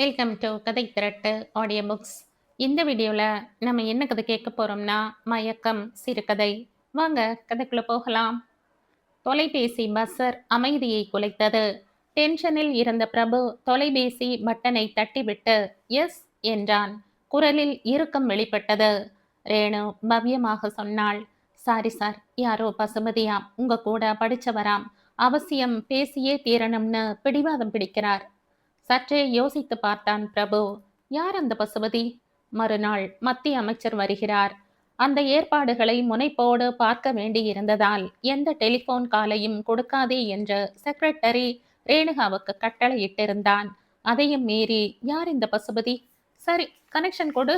Welcome to கதை திரட்டு audio books இந்த வீடியோவில் நம்ம என்ன கதை கேட்க போகிறோம்னா மயக்கம் சிறுகதை வாங்க கதைக்குள்ளே போகலாம். தொலைபேசி பஸ்ஸர் அமைதியை குலைத்தது. டென்ஷனில் இருந்த பிரபு தொலைபேசி பட்டனை தட்டிவிட்டு எஸ் என்றான். குரலில் இறுக்கம் வெளிப்பட்டது. ரேணு பவ்யமாக சொன்னாள் சாரி சார் யாரோ பசுமதியாம் உங்க கூட படிச்சவராம். அவசியம் பேசியே தீரணும்னு பிடிவாதம் பிடிக்கிறார். சற்றே யோசித்து பார்த்தான் பிரபு. யார் அந்த பசுபதி? மறுநாள் மத்திய அமைச்சர் வருகிறார். அந்த ஏற்பாடுகளை முனைப்போடு பார்க்க வேண்டியிருந்ததால் எந்த டெலிபோன் காலையும் கொடுக்காதே என்று செக்ரட்டரி ரேணுகாவுக்கு கட்டளையிட்டிருந்தான். அதையும் மீறி யார் இந்த பசுபதி? சரி கனெக்ஷன் கொடு.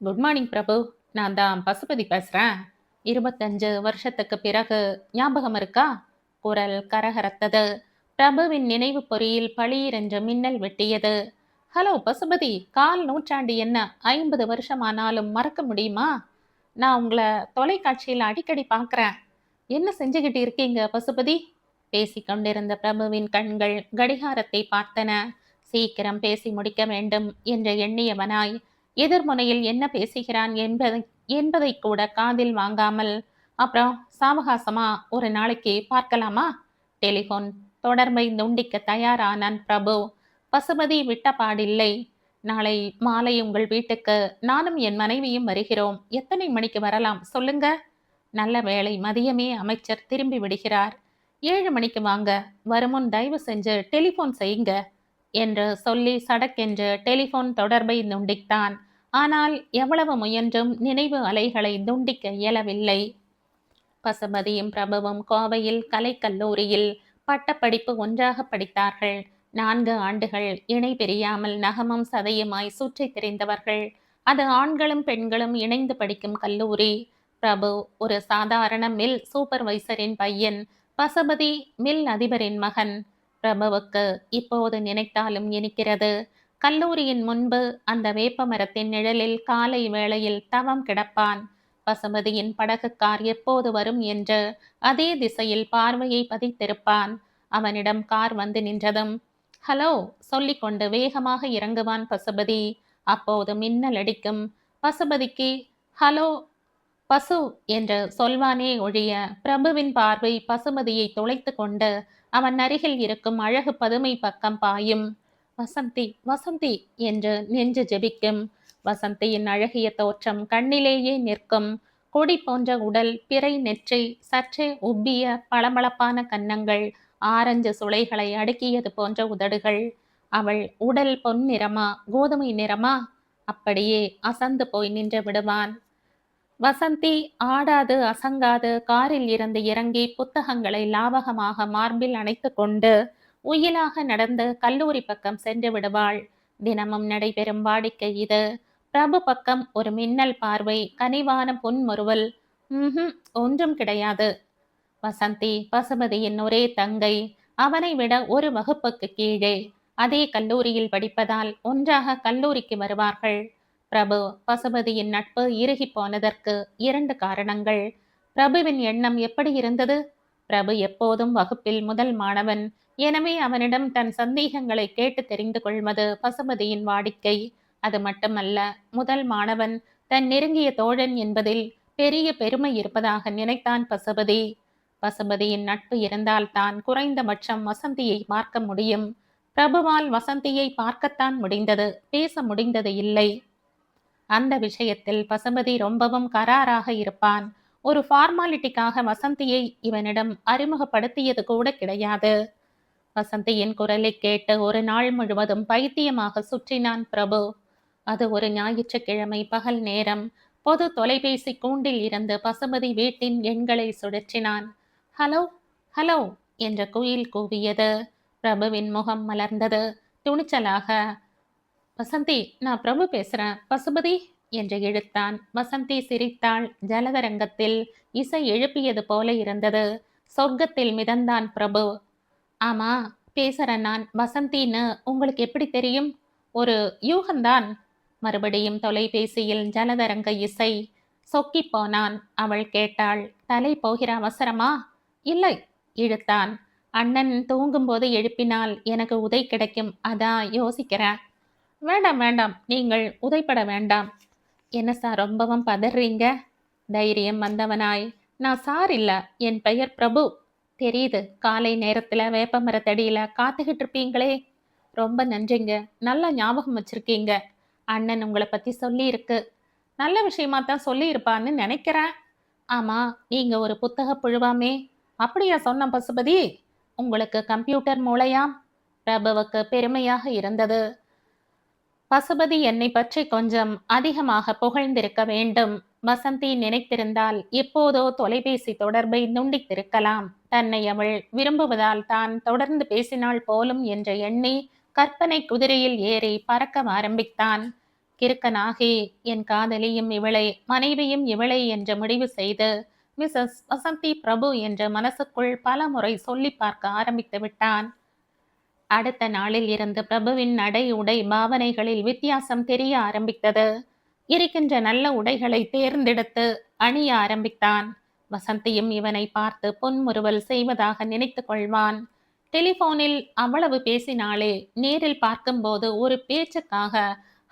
Good morning Prabhu. நான் தான் பசுபதி பேசுறேன். இருபத்தஞ்சு வருஷத்துக்கு பிறகு ஞாபகம் இருக்கா? குரல் கரகரத்தது. பிரபுவின் நினைவு பொறியில் பளீரென்று மின்னல் வெட்டியது. ஹலோ பசுபதி கால் நூற்றாண்டு என்ன? ஐம்பது வருஷமானாலும் மறக்க முடியுமா? நான் உங்களை தொலைக்காட்சியில் அடிக்கடி பார்க்குறேன். என்ன செஞ்சுக்கிட்டு இருக்கீங்க பசுபதி? பேசிக்கொண்டிருந்த பிரபுவின் கண்கள் கடிகாரத்தை பார்த்தன. சீக்கிரம் பேசி முடிக்க வேண்டும் என்று எண்ணியவனாய் எதிர்முனையில் என்ன பேசுகிறான் என்பதை என்பதை கூட காதில் வாங்காமல் அப்புறம் சாவகாசமா ஒரு நாளைக்கு பார்க்கலாமா? டெலிஃபோன் தொடர்பை துண்டிக்க தயாரானான் பிரபு பசுபதி விட்ட பாடில்லை. நாளை மாலை உங்கள் வீட்டுக்கு நானும் என் மனைவியும் வருகிறோம். எத்தனை மணிக்கு வரலாம்? சொல்லுங்க. நல்ல வேளை மதியமே அமைச்சர் திரும்பி விடுகிறார். ஏழு மணிக்கு வாங்க. வருமுன் தயவு செஞ்சு டெலிஃபோன் செய்யுங்க என்று சொல்லி சடக்கென்று டெலிஃபோன் தொடர்பை துண்டித்தான் ஆனால் எவ்வளவு முயன்றும் நினைவு அலைகளை துண்டிக்க இயலவில்லை. பசுபதியும் பிரபுவும் கோவையில் கலைக்கல்லூரியில் பட்டப்படிப்பு ஒன்றாக படித்தார்கள். நான்கு ஆண்டுகள் இணை பிரியாமல் நகமும் சதையுமாய் சுற்றி திரிந்தவர்கள். அது ஆண்களும் பெண்களும் இணைந்து படிக்கும் கல்லூரி. பிரபு ஒரு சாதாரண மில் சூப்பர்வைசரின் பையன். பசுபதி மில் அதிபரின் மகன். பிரபுவுக்கு இப்போது நினைத்தாலும் இனிக்கிறது. கல்லூரியின் முன்பு அந்த வேப்ப மரத்தின் நிழலில் காலை வேளையில் தவம் கிடப்பான். பசுமதியின் படகுக்கார் எப்போது வரும் என்று அதே திசையில் பார்வையை பதித்திருப்பான். அவனிடம் கார் வந்து நின்றதும் ஹலோ சொல்லிக்கொண்டு வேகமாக இறங்குவான் பசுபதி அப்போது மின்னல் அடிக்கும். பசுபதிக்கு ஹலோ பசு என்று சொல்வானே ஒழிய பிரபுவின் பார்வை பசுமதியை துளைத்து கொண்டு அவன் அருகில் இருக்கும் அழகு பதுமை பக்கம் பாயும். வசந்தி வசந்தி என்று நெஞ்சு ஜெபிக்கும். வசந்தியின் அழகிய தோற்றம் கண்ணிலேயே நிற்கும் கொடி போன்ற உடல் பிறை நெற்றி சற்றே உப்பிய பளபளப்பான கன்னங்கள் ஆரஞ்சு சுளைகளை அடுக்கியது போன்ற உதடுகள். அவள் உடல் பொன் நிறமா கோதுமை நிறமா? அப்படியே அசந்து போய் நின்று விடுவான். வசந்தி ஆடாது அசங்காது காரில் இருந்து இறங்கி புத்தகங்களை லாவகமாக மார்பில் அணைத்து கொண்டு உயிலாக நடந்து கல்லூரி பக்கம் சென்று விடுவாள். தினமும் நடைபெறும் வாடிக்கை இது. பிரபு பக்கம் ஒரு மின்னல் பார்வை கனிவான புன்முறுவல். ம் ஒன்றும் கிடையாது. வசந்தி பசுபதியின் ஒரே தங்கை. அவனை விட ஒரு வகுப்புக்கு கீழே. அதே கல்லூரியில் படிப்பதால் ஒன்றாக கல்லூரிக்கு வருவார்கள். பிரபு பசுபதியின் நட்பு இறுகி போனதற்கு இரண்டு காரணங்கள். பிரபுவின் எண்ணம் எப்படி இருந்தது? பிரபு எப்போதும் வகுப்பில் முதல் மாணவன். எனவே அவனிடம் தன் சந்தேகங்களை கேட்டு தெரிந்து கொள்வது பசுபதியின் வாடிக்கை. அது மட்டுமல்ல முதல் மாணவன் தன் நெருங்கிய தோழன் என்பதில் பெரிய பெருமை இருப்பதாக நினைத்தான் பசுபதி. பசுபதியின் நட்பு இருந்தால்தான் குறைந்தபட்சம் வசந்தியை பார்க்க முடியும். பிரபுவால் வசந்தியை பார்க்கத்தான் முடிந்தது பேச முடிந்தது இல்லை. அந்த விஷயத்தில் பசுபதி ரொம்பவும் கராராக இருப்பான். ஒரு ஃபார்மாலிட்டிக்காக வசந்தியை இவனிடம் அறிமுகப்படுத்தியது கூட கிடையாது. வசந்தியின் குரலை கேட்டு ஒரு நாள் முழுவதும் பைத்தியமாக சுற்றினான் பிரபு. அது ஒரு ஞாயிற்றுக்கிழமை பகல் நேரம். பொது தொலைபேசி கூண்டில் இருந்து பசுபதி வீட்டின் எண்களை சுழற்றினான். ஹலோ ஹலோ என்ற குயில் கூவியது. பிரபுவின் முகம் மலர்ந்தது. துணிச்சலாக வசந்தி நான் பிரபு பேசுறேன். பசுபதி என்று இழுத்தான். வசந்தி சிரித்தாள். ஜலதரங்கத்தில் இசை எழுப்பியது போல இருந்தது. சொர்க்கத்தில் மிதந்தான் பிரபு. ஆமா பேசுறேன் நான். வசந்தின்னு உங்களுக்கு எப்படி தெரியும்? ஒரு யூகந்தான். மறுபடியும் தொலைபேசியில் ஜலதரங்க இசை. சொக்கி போனான் அவள் கேட்டாள். தலை போகிற அவசரமா? இல்லை இழுத்தான். அண்ணன் தூங்கும்போது எழுப்பினால் எனக்கு உதை கிடைக்கும். அதான் யோசிக்கிறேன். வேண்டாம் வேண்டாம் நீங்கள் உதைப்பட வேண்டாம். என்ன சார் ரொம்பவும் பதறீங்க? தைரியம் வந்தவனாய். நான் சார் இல்லை என் பெயர் பிரபு. தெரியுது காலை நேரத்தில் வேப்பமரத்தடியில் காத்துக்கிட்டு இருப்பீங்களே. ரொம்ப நன்றிங்க நல்லா ஞாபகம் வச்சுருக்கீங்க. அண்ணன் உங்களை பற்றி சொல்லியிருக்கு. நல்ல விஷயமா தான் சொல்லியிருப்பான்னு நினைக்கிறேன். ஆமாம் நீங்கள் ஒரு புத்தக புழுவாமே. அப்படியா சொன்ன பசுபதி? உங்களுக்கு கம்ப்யூட்டர் மூளையாம். பிரபுவுக்கு பெருமையாக இருந்தது. பசுபதி என்னை பற்றி கொஞ்சம் அதிகமாக புகழ்ந்திருக்க வேண்டும். வசந்தி நினைத்திருந்தால் எப்போதோ தொலைபேசி தொடர்பை துண்டித்திருக்கலாம். தன்னை அவள் விரும்புவதால் தான் தொடர்ந்து பேசினாள் போலும் என்ற எண்ணி கற்பனை குதிரையில் ஏறி பறக்க ஆரம்பித்தான். கிறுக்கனாகி என் காதலியும் இவளை மனைவியும் இவளை என்று முடிவு செய்து மிஸ்ஸஸ் வசந்தி பிரபு என்று மனசுக்குள் பல முறை சொல்லி பார்க்க ஆரம்பித்து விட்டான். அடுத்த நாளில் இருந்து பிரபுவின் நடை உடை பாவனைகளில் வித்தியாசம் தெரிய ஆரம்பித்தது. இருக்கின்ற நல்ல உடைகளை தேர்ந்தெடுத்து அணிய ஆரம்பித்தான். வசந்தியும் இவனை பார்த்து பொன்முறுவல் செய்வதாக நினைத்து கொள்வான். டெலிபோனில் அவ்வளவு பேசினாலே நேரில் பார்க்கும்போது ஒரு பேச்சுக்காக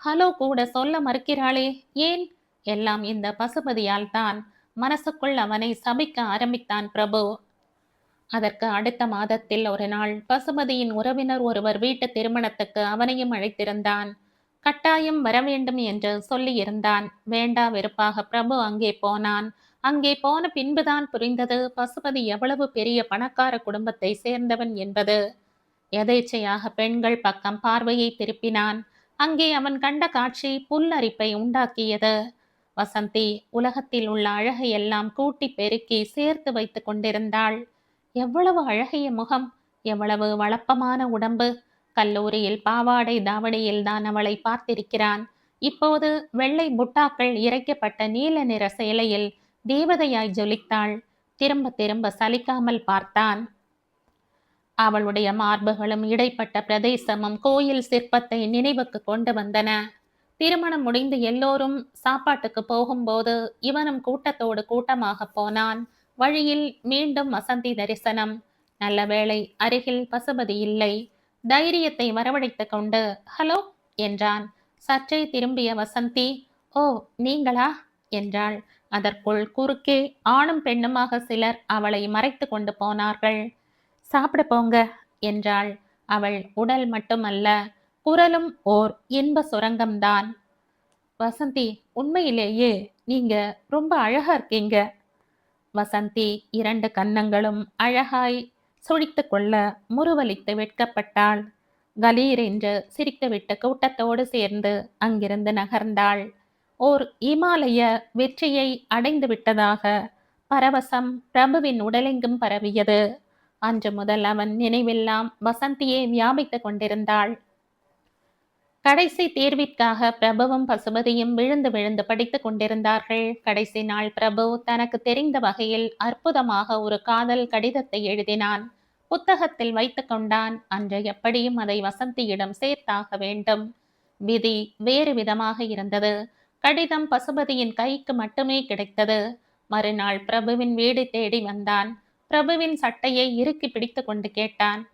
ஹலோ கூட சொல்ல மறுக்கிறாளே. ஏன்? எல்லாம் இந்த பசுபதியால் தான் மனசுக்குள் அவனை சபிக்க ஆரம்பித்தான் பிரபு. அதற்கு அடுத்த மாதத்தில் ஒரு நாள் பசுபதியின் உறவினர் ஒருவர் வீட்டு திருமணத்துக்கு அவனையும் அழைத்திருந்தான். கட்டாயம் வர வேண்டும் என்று சொல்லியிருந்தான். வேண்டா வெறுப்பாக பிரபு அங்கே போனான். அங்கே போன பின்புதான் புரிந்தது பசுபதி எவ்வளவு பெரிய பணக்கார குடும்பத்தை சேர்ந்தவன் என்பது. எதேச்சையாக பெண்கள் பக்கம் பார்வையை திருப்பினான். அங்கே அவன் கண்ட காட்சி புல்லரிப்பை உண்டாக்கியது. வசந்தி உலகத்தில் உள்ள அழகை எல்லாம் கூட்டி பெருக்கி சேர்த்து வைத்து கொண்டிருந்தாள். எவ்வளவு அழகிய முகம் எவ்வளவு வளப்பமான உடம்பு. கல்லூரியில் பாவாடை தாவடியில் தான் அவளை பார்த்திருக்கிறான். இப்போது வெள்ளை புட்டாக்கள் இறைக்கப்பட்ட நீல நிற சேலையில் தேவதையாய் ஜொலித்தாள். திரும்ப திரும்ப சலிக்காமல் பார்த்தான். அவளுடைய மார்புகளும் இடைப்பட்ட பிரதேசமும் கோயில் சிற்பத்தை நினைவுக்கு கொண்டு வந்தன. திருமணம் முடிந்து எல்லோரும் சாப்பாட்டுக்கு போகும்போது இவனும் கூட்டத்தோடு கூட்டமாக போனான். வழியில் மீண்டும் வசந்தி தரிசனம். நல்ல வேளை அருகில் பசுபதி இல்லை. தைரியத்தை வரவழைத்து கொண்டு ஹலோ என்றான். சற்றே திரும்பிய வசந்தி ஓ நீங்களா? என்றாள். அதற்குள் குறுக்கே ஆணும் பெண்ணுமாக சிலர் அவளை மறைத்து கொண்டு போனார்கள். சாப்பிட போங்க என்றாள். அவள் உடல் மட்டுமல்ல குரலும் ஓர் இன்ப சுரங்கம்தான். வசந்தி உண்மையிலேயே நீங்க ரொம்ப அழகா இருக்கீங்க. வசந்தி இரண்டு கன்னங்களும் அழகாய் சுழித்து கொள்ள முறுவலித்து வெட்கப்பட்டாள். கலீர் என்று சிரித்துவிட்டு கூட்டத்தோடு சேர்ந்து அங்கிருந்து நகர்ந்தாள். ஓர் இமாலய வெற்றியை அடைந்து விட்டதாக பரவசம் பிரபுவின் உடலெங்கும் பரவியது. அன்று முதல் அவன் நினைவெல்லாம் வசந்தியை வியாபித்துக் கொண்டிருந்தாள். கடைசி தேர்விற்காக பிரபுவும் பசுபதியும் விழுந்து விழுந்து படித்துக் கொண்டிருந்தார்கள். கடைசி நாள் பிரபு தனக்கு தெரிந்த வகையில் அற்புதமாக ஒரு காதல் கடிதத்தை எழுதினான். புத்தகத்தில் வைத்து கொண்டான். அன்று எப்படியும் அதை வசந்தியிடம் சேர்த்தாக வேண்டும். விதி வேறு விதமாக இருந்தது. கடிதம் பசுபதியின் கைக்கு மட்டுமே கிடைத்தது. மறுநாள் பிரபுவின் வீடு தேடி வந்தான். பிரபுவின் சட்டையை இறுக்கி பிடித்து கொண்டு கேட்டான்.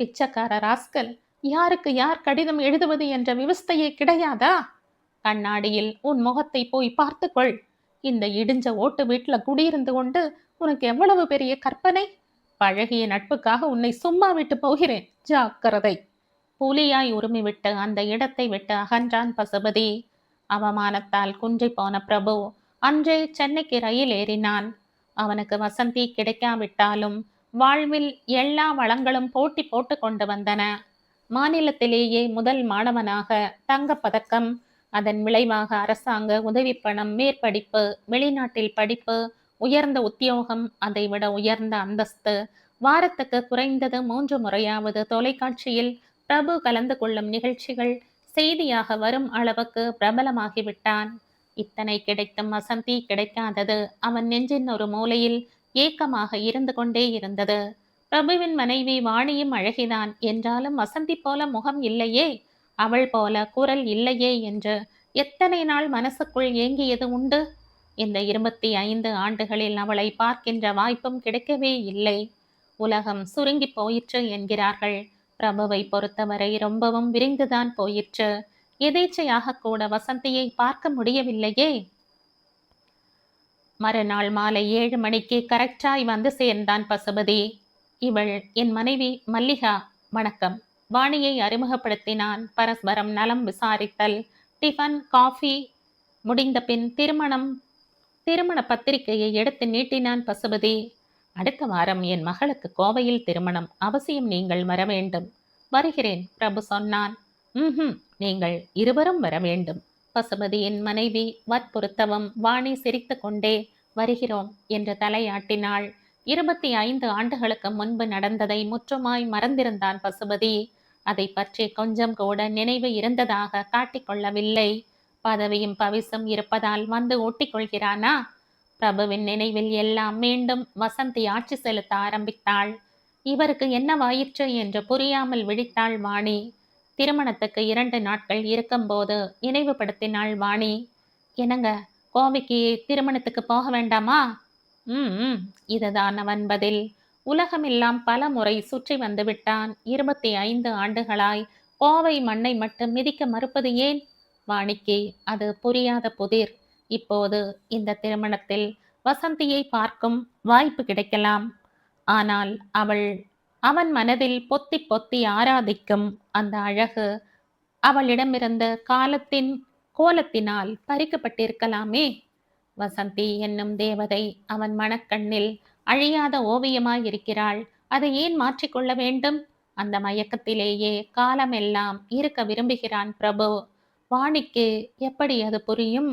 பிச்சைக்கார ராஸ்கல் யாருக்கு யார் கடிதம் எழுதுவது என்ற விவஸ்தையே கிடையாதா? கண்ணாடியில் உன் முகத்தை போய் பார்த்துக்கொள். இந்த இடிஞ்ச ஓட்டு வீட்டில் குடியிருந்து கொண்டு உனக்கு எவ்வளவு பெரிய கற்பனை? பழகிய நட்புக்காக உன்னை சும்மா விட்டு போகிறேன். ஜாக்கிரதை. புலியாய் உருமிவிட்டு அந்த இடத்தை விட்டு அகன்றான் பசுபதி. அவமானத்தால் குன்றி போன பிரபு அன்றே சென்னைக்கு ரயில் ஏறினான். அவனுக்கு வசந்தி கிடைக்காவிட்டாலும் வாழ்வில் எல்லா வளங்களும் போட்டி போட்டு கொண்டு வந்தன. மாநிலத்திலேயே முதல் மாணவனாக தங்கப்பதக்கம் அதன் விளைவாக அரசாங்க உதவி பணம் மேற்படிப்பு வெளிநாட்டில் படிப்பு உயர்ந்த உத்தியோகம் அதைவிட உயர்ந்த அந்தஸ்து வாரத்துக்கு குறைந்தது மூன்று முறையாவது தொலைக்காட்சியில் பிரபு கலந்து கொள்ளும் நிகழ்ச்சிகள் செய்தியாக வரும் அளவுக்கு பிரபலமாகிவிட்டான். இத்தனை கிடைத்தும் வசந்தி கிடைக்காதது. அவன் நெஞ்சின் ஒரு மூலையில் ஏக்கமாக இருந்து கொண்டே இருந்தது. பிரபுவின் மனைவி வாணியும் அழகிதான். என்றாலும் வசந்தி போல முகம் இல்லையே. அவள் போல குரல் இல்லையே என்று எத்தனை நாள் மனசுக்குள் ஏங்கியது உண்டு? இந்த இருபத்தி ஐந்து ஆண்டுகளில் அவளை பார்க்கின்ற வாய்ப்பும் கிடைக்கவே இல்லை. உலகம் சுருங்கி போயிற்று என்கிறார்கள். பிரபுவை பொறுத்தவரை ரொம்பவும் விரிந்துதான் போயிற்று. எதேச்சையாக கூட வசந்தியை பார்க்க முடியவில்லையே? மறுநாள் மாலை ஏழு மணிக்கு கரெக்டாய் வந்து சேர்ந்தான் பசுபதி. இவள் என் மனைவி மல்லிகா வணக்கம். வாணியை அறிமுகப்படுத்தினான். பரஸ்பரம் நலம் விசாரித்தல் டிஃபன் காஃபி முடிந்த பின் திருமணம் திருமண பத்திரிகையை எடுத்து நீட்டினான் பசுபதி. அடுத்த வாரம் என் மகளுக்கு கோவையில் திருமணம் அவசியம் நீங்கள் வர வேண்டும். வருகிறேன் பிரபு சொன்னான். ம் நீங்கள் இருவரும் வர வேண்டும். பசுமதியின் மனைவி வற்புறுத்தவும் வாணி சிரித்து கொண்டே வருகிறோம் என்று தலையாட்டினாள். இருபத்தி ஐந்து ஆண்டுகளுக்கு முன்பு நடந்ததை முற்றுமாய் மறந்திருந்தான் பசுபதி அதை பற்றி கொஞ்சம் கூட நினைவு இருந்ததாக காட்டிக்கொள்ளவில்லை பதவியும் பவிசும் இருப்பதால் வந்து ஒட்டிக்கொள்கிறானா பிரபுவின் நினைவில் எல்லாம் மீண்டும் வசந்தி ஆட்சி செலுத்த ஆரம்பித்தாள். இவருக்கு என்னவாயிற்று என்று புரியாமல் விழித்தாள் வாணி. திருமணத்துக்கு இரண்டு நாட்கள் இருக்கும்போது நினைவுபடுத்தினாள் வாணி. என்னங்க கோவைக்கு திருமணத்துக்கு போக வேண்டாமா? ம் ம், இதுதான் அவன் பதில். உலகமெல்லாம் பல முறை சுற்றி வந்து விட்டான். இருபத்தி ஐந்து ஆண்டுகளாய் கோவை மண்ணை மட்டும் மிதிக்க மறுப்பது ஏன்? வாணிக்கு அது புரியாத புதிர். இப்போது இந்த திருமணத்தில் வசந்தியை பார்க்கும் வாய்ப்பு கிடைக்கலாம். ஆனால் அவள் அவன் மனதில் பொத்தி பொத்தி ஆராதிக்கும் அந்த அழகு அவளிடமிருந்த காலத்தின் கோலத்தினால் பறிக்கப்பட்டிருக்கலாமே. வசந்தி என்னும் தேவதை அவன் மனக்கண்ணில் அழியாத ஓவியமாயிருக்கிறாள் அதை ஏன் மாற்றிக்கொள்ள வேண்டும்? அந்த மயக்கத்திலேயே காலமெல்லாம் இருக்க விரும்புகிறான் பிரபு. வாணிக்கு எப்படி அது புரியும்?